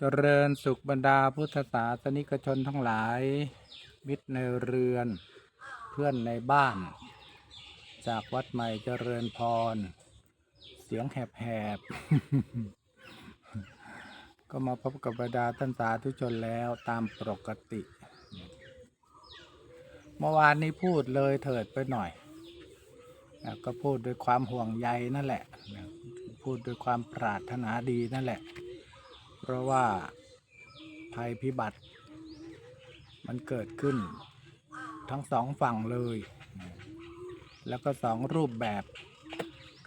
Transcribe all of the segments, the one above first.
เจริญสุขบรรดาพุทธศาสนิกชนทั้งหลาย มิตรในเรือน เพื่อนในบ้าน จากวัดใหม่เจริญพร เสียงแหบๆ ก็มาพบกับบรรดาท่านสาธุชนแล้วตามปกติ เมื่อวานนี้พูดเลยเถิดไปหน่อย ก็พูดด้วยความห่วงใยนั่นแหละนะพูดด้วยความปรารถนาดีนั่นแหละ เพราะว่าภัยพิบัติ มันเกิดขึ้น ทั้งสองฝั่งเลย แล้วก็สองรูปแบบ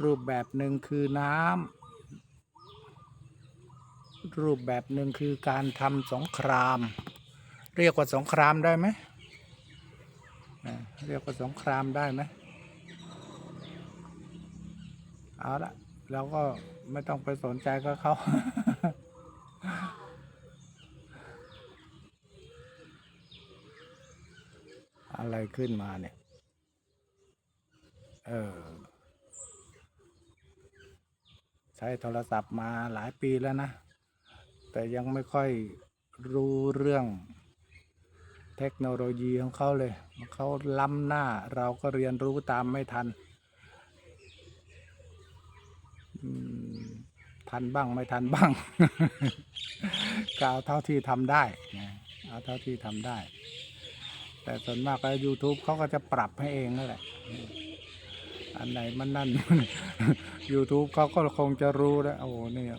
รูปแบบหนึ่งคือน้ำรูปแบบหนึ่งคือการทำสงคราม เรียกว่าสงครามได้ไหมเรียกว่าสงครามได้ไหมเอาละเราก็ไม่ต้องไปสนใจก็เขา อะไรขึ้นมาเนี่ย เออ ใช้โทรศัพท์มาหลายปีแล้วนะ แต่ยังไม่ค่อยรู้เรื่องเทคโนโลยีของเขาเลย เขาล้ำหน้าเราก็เรียนรู้ตามไม่ทัน ทันบ้างไม่ทันบ้าง ก็เอาเท่าที่ทำได้นะเอาเท่าที่ทำได้ แต่ส่วนมากแล้ว YouTube เขาก็จะปรับให้เองนั่นแหละอันไหนมันนั่น YouTube เขาก็คงจะรู้แล้วโอ้เนี่ย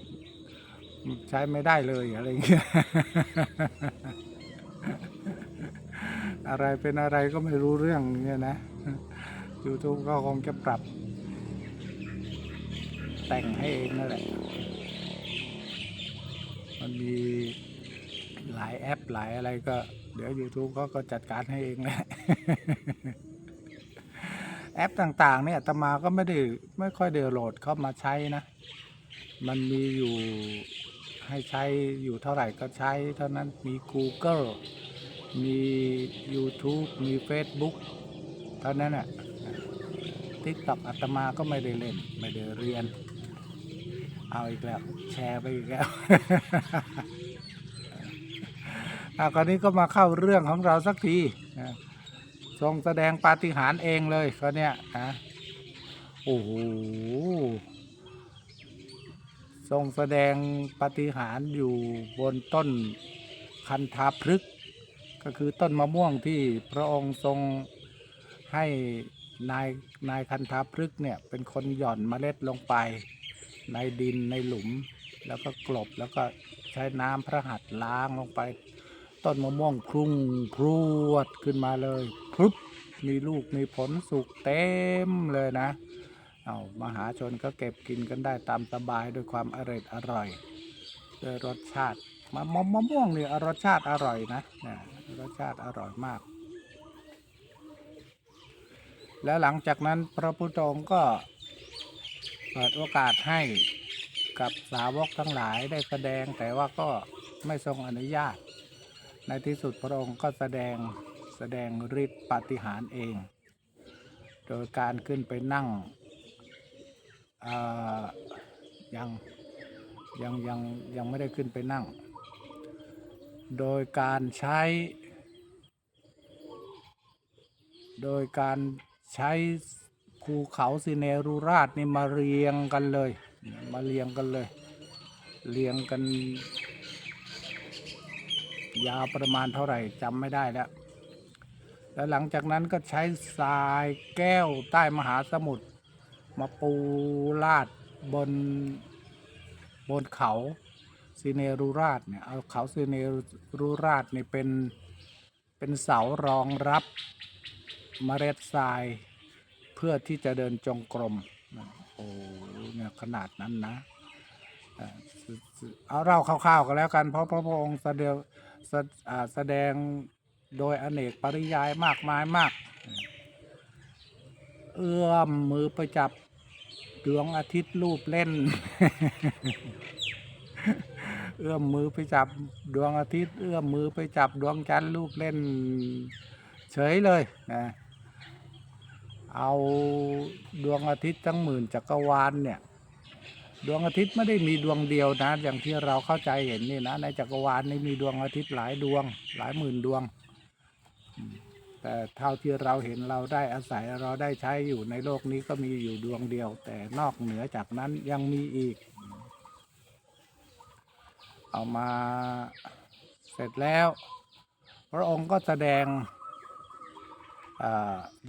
ใช้ไม่ได้เลยอะไรเงี้ยอะไรเป็นอะไรก็ไม่รู้เรื่องเงี้ยนะ YouTube ก็คงจะปรับ แต่งให้เองนั่นแหละ มันมีหลายแอปหลายอะไรก็ เดี๋ยว YouTube เขาก็จัดการให้เองแหละแอปต่างๆ เนี่ยตมาก็ไม่ได้ไม่ค่อยได้โหลดเข้ามาใช้นะ มันมีอยู่ให้ใช้อยู่เท่าไหร่ก็ใช้เท่านั้นมี Google มี YouTube มี Facebook เท่านั้นอะ TikTok อาตมาก็ไม่ได้เล่น ไม่ได้เรียน เอาอีกแล้ว แชร์ไปอีกแล้วอะคราวนี้ก็มาเข้าเรื่องของเราสักทีนะทรงแสดงปาฏิหาริย์เองเลยเขาเนี่ยนะโอ้โหทรงแสดงปาฏิหาริย์อยู่บนต้นคันธาพฤกษ์ก็คือต้นมะม่วงที่พระองค์ทรงให้นายนายคันธาพฤกษ์เนี่ยเป็นคนหย่อนเมล็ดลงไป ในดินในหลุม แล้วก็กลบแล้วก็ใช้น้ำพระหัตถ์ล้างลงไป ต้นมะม่วงพรุ่งพรวดขึ้นมาเลยพรึบมีลูกมีผลสุกเต็มเลยนะ เอามหาชนก็เก็บกินกันได้ตามสบายด้วยความอร่อยอร่อยด้วยรสชาติมะมะมะม่วงนี่รสชาติอร่อยนะนะรสชาติอร่อยมาก แล้วหลังจากนั้นพระพุทธองค์ก็ เปิดโอกาสให้กับสาวกทั้งหลายได้แสดงแต่ว่าก็ไม่ทรงอนุญาต ในที่สุดพระองค์ก็แสดงแสดงฤทธิ์ปาฏิหาริย์เอง โดยการขึ้นไปนั่งยังยังยังยังไม่ได้ขึ้นไปนั่ง โดยการใช้ โดยการใช้ ภูเขาสิเนรุราชนี่มาเรียงกันเลย มาเรียงกันเลย เรียงกัน ยาวประมาณเท่าไหร่จำไม่ได้แล้ว แล้วหลังจากนั้นก็ใช้ทรายแก้วใต้มหาสมุทรมาปูลาดบนบนเขาซีเนรูราชเนี่ยเอาเขาซีเนรูราชเนี่ยเป็นเป็นเสารองรับเมล็ดทราย พื่อที่จะเดินจงกรมโอ้เนี่ยขนาดนั้นนะเอาเล่าคร่าวๆกันแล้วกันเพราะพระองค์แสดงแสดงโดยอเนกปริยายมากมายมาก เอื้อมมือไปจับดวงอาทิตย์รูปเล่น เอื้อมมือไปจับดวงอาทิตย์ เอื้อมมือไปจับดวงจันทร์รูปเล่น เฉยเลยนะ เอาดวงอาทิตย์ทั้งหมื่นจักรวาลเนี่ย ดวงอาทิตย์ไม่ได้มีดวงเดียวนะ อย่างที่เราเข้าใจเห็นนี่นะ ในจักรวาลนี่มีดวงอาทิตย์หลายดวง หลายหมื่นดวง แต่เท่าที่เราเห็นเราได้อาศัยเราได้ใช้อยู่ในโลกนี้ก็มีอยู่ดวงเดียว แต่นอกเหนือจากนั้นยังมีอีก เอามาเสร็จแล้ว พระองค์ก็แสดง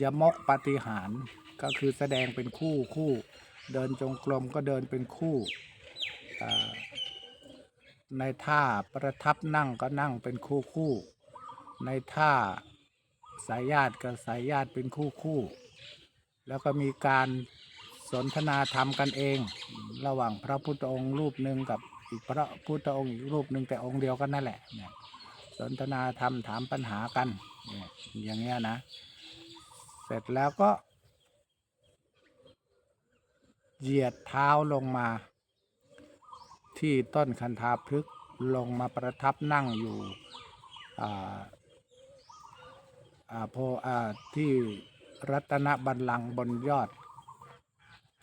ยมกปฏิหารก็คือแสดงเป็นคู่คู่ เดินจงกรมก็เดินเป็นคู่ในท่าประทับนั่งก็นั่งเป็นคู่คู่ ในท่าสายญาติกับสายญาติเป็นคู่คู่ แล้วก็มีการสนทนาธรรมกันเอง ระหว่างพระพุทธองค์รูปหนึ่งกับอีกพระพุทธองค์อีกรูปหนึ่งแต่องค์เดียวกันนั่นแหละเนี่ยสนทนาธรรมถามปัญหากันเนี่ยอย่างเงี้ยนะ ร็จแล้วก็ เหยียดเท้าลงมา ที่ต้นคันธาพฤกษ์ลงมาประทับนั่งอยู่อ่าอ่าโพอที่รัตนบัลลังก์บนยอด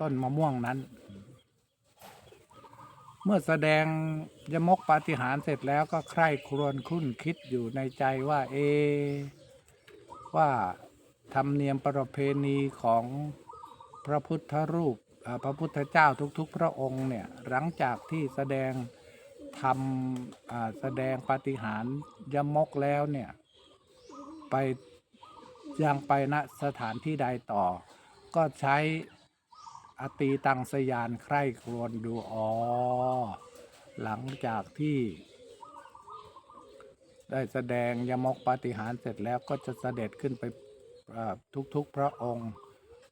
ต้นมะม่วงนั้น เมื่อแสดงยมกปาฏิหาริย์เสร็จแล้วก็ใคร่ครวญคุ้นคิดอยู่ในใจว่าเอว่า ธรรมเนียมประเพณีของพระพุทธรูปพระพุทธเจ้าทุกๆ พระองค์เนี่ยหลังจากที่แสดงทำแสดงปาฏิหาริยมกแล้วเนี่ยไปยังไปณสถานที่ใดต่อ ก็ใช้อตีตังสยานใคร่ครวญดูอ๋อหลังจากที่ ได้แสดงยมกปาฏิหาริย์เสร็จแล้วก็จะเสด็จขึ้นไป ทุกๆพระองค์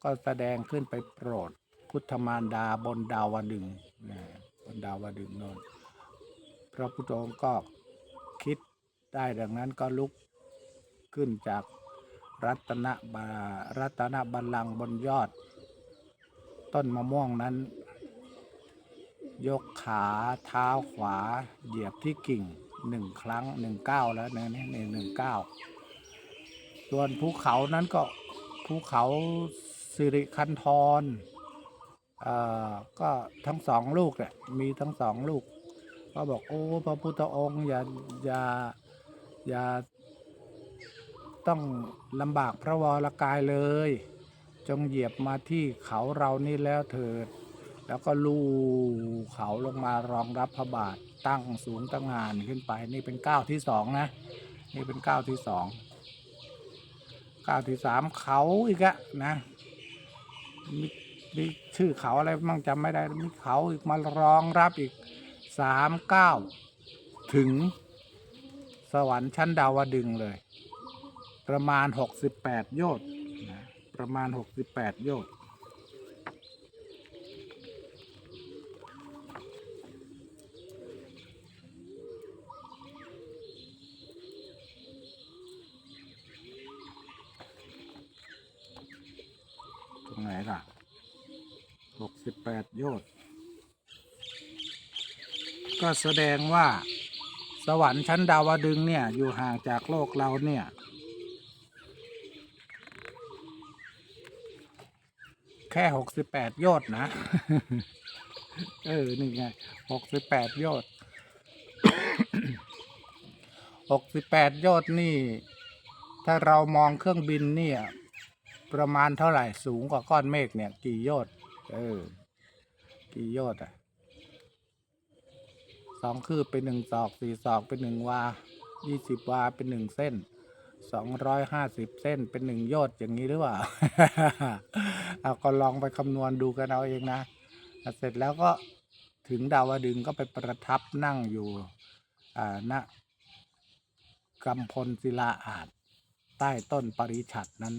ก็แสดงขึ้นไปโปรดพุทธมารดาบนดาวดึงส์บนดาวดึงส์โนนพระพุทธองค์ก็คิดได้ดังนั้นก็ลุกขึ้นจากรัตนบารัตนบัลลังก์บนยอด ต้นมะม่วงนั้น ยกขาเท้าขวาเหยียบที่กิ่งหนึ่งครั้งหนึ่งเก้าแล้วนะนี่หนึ่งเก้า ส่วนภูเขานั้นก็ภูเขาสิริคันธรเอ่อก็ทั้งสองลูกเนี่ยมีทั้งสองลูก ก็บอกโอ้พระพุทธองค์อย่าอย่าอย่าต้องลำบากพระวรกายเลย จงเหยียบมาที่เขาเรานี่แล้วเถิด แล้วก็ลูเขาลงมารองรับพระบาทตั้งสูงตั้งงานขึ้นไป นี่เป็นก้าวที่สองนะ นี่เป็นก้าวที่สอง ก้าวที่สามเขาอีกอะนะมีมีชื่อเขาอะไรมั่งจำไม่ได้มีเขาอีกมารองรับอีกสามเก้าถึงสวรรค์ชั้นดาวดึงเลย ประมาณหกสิบแปดโยชน์นะประมาณหกสิบแปดโยชน์ รงไหนล่ะหกสิบแปดโยชน์ก็แสดงว่าสวรรค์ชั้นดาวดึงเนี่ย อยู่ห่างจากโลกเราเนี่ย แค่หกสิบแปดโยชน์นะ เออ นี่ไงหกสิบแปดโยชน์หกสิบแปดโยชน์นี่ ถ้าเรามองเครื่องบินเนี่ย ประมาณเท่าไหร่สูงกว่าก้อนเมฆเนี่ย กี่โยชน์เออ กี่โยชน์อะสองคืบเป็นหนึ่งศอกสี่ศอกเป็นหนึ่งวายี่สิบวาเป็นหนึ่งเส้นสองร้อยห้าสิบเส้นเป็นหนึ่งโยชน์อย่างนี้หรือเปล่าเอาก็ลองไปคำนวณดูกันเอาเองนะเสร็จแล้วก็ถึงดาวดึงก็ไปประทับนั่งอยู่อ่าณกำพลศิลาอาจใต้ต้นปริฉัตรนั้น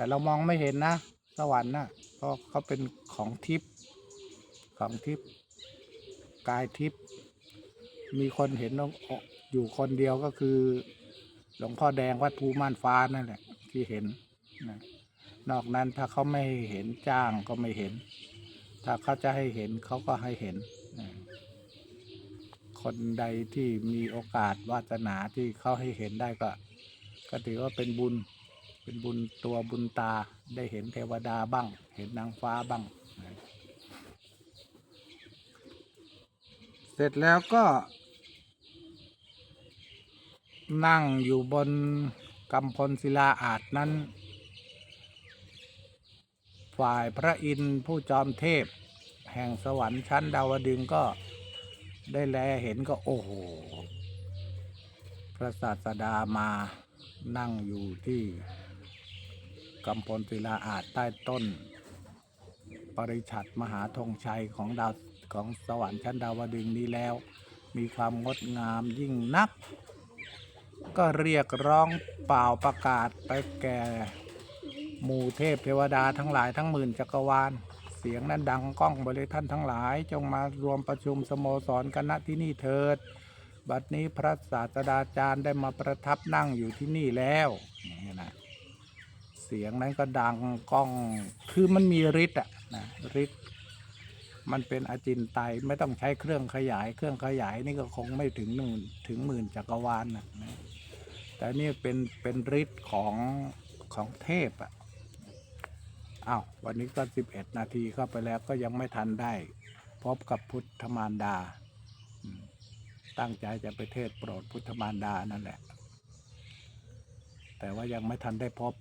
แต่เรามองไม่เห็นนะ สวรรค์นะเพราะเขาเป็นของทิพย์ของทิพย์กายทิพย์มีคนเห็นอยู่คนเดียวก็คือ หลวงพ่อแดงวัดภูม่านฟ้านั่นแหละที่เห็นนะนอกนั้นถ้าเขาไม่เห็นจ้างก็ไม่เห็น ถ้าเขาจะให้เห็นเขาก็ให้เห็น คนใดที่มีโอกาสวาสนาที่เขาให้เห็นได้ก็ ก็ถือว่าเป็นบุญ เป็นบุญตัวบุญตาได้เห็นเทวดาบ้าง เห็นนางฟ้าบ้างนะร็จแล้วก็ นั่งอยู่บนกำพลศิลาอาจนั้น ฝ่ายพระอินทร์ผู้จอมเทพ แห่งสวรรค์ชั้นดาวดึงก็ได้แลเห็นก็โอ้โห พระศาสดามานั่งอยู่ที่ กำพลศิลาอาจใต้ต้น ปริชัดมหาธงชัยของดาวของสวรรค์ชั้นดาวดึงนี้แล้ว มีความงดงามยิ่งนัก ก็เรียกร้องเป่าประกาศไปแก่หมู่เทพเทวดาทั้งหลายทั้งหมื่นจักรวาล เสียงนั้นดังก้องบริท่านทั้งหลาย จงมารวมประชุมสโมสรกันณที่นี่เถิด บัดนี้พระศาสดาจารย์ได้มาประทับนั่งอยู่ที่นี่แล้วนี่นะ เสียงนั้นก็ดังก้อง คือมันมีฤทธิ์อะนะฤทธิ์มันเป็นอจินไตไม่ต้องใช้เครื่องขยาย เครื่องขยายนี่ก็คงไม่ถึงหนึ่งถึงหมื่นจักรวาลนะนะแต่นี่เป็นเป็นฤทธิ์ของของเทพอะอ้าววันนี้ก็สิบเอ็ดนาทีเข้าไปแล้วก็ยังไม่ทันได้ พบกับพุทธมารดา ตั้งใจจะไปเทศโปรดพุทธมารดานั่นแหละ แต่ว่ายังไม่ทันได้พบ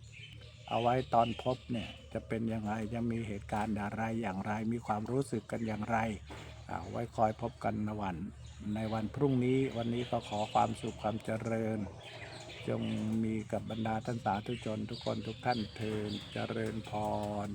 เอาไว้ตอนพบเนี่ยจะเป็นยังไงจะมีเหตุการณ์อะไรอย่างไร มีความรู้สึกกันอย่างไรเอาไว้คอยพบกันในวัน ในวันพรุ่งนี้วันนี้ก็ขอความสุขความเจริญ จงมีกับบรรดาท่านสาธุชนทุกคนทุกท่านเทินเจริญพร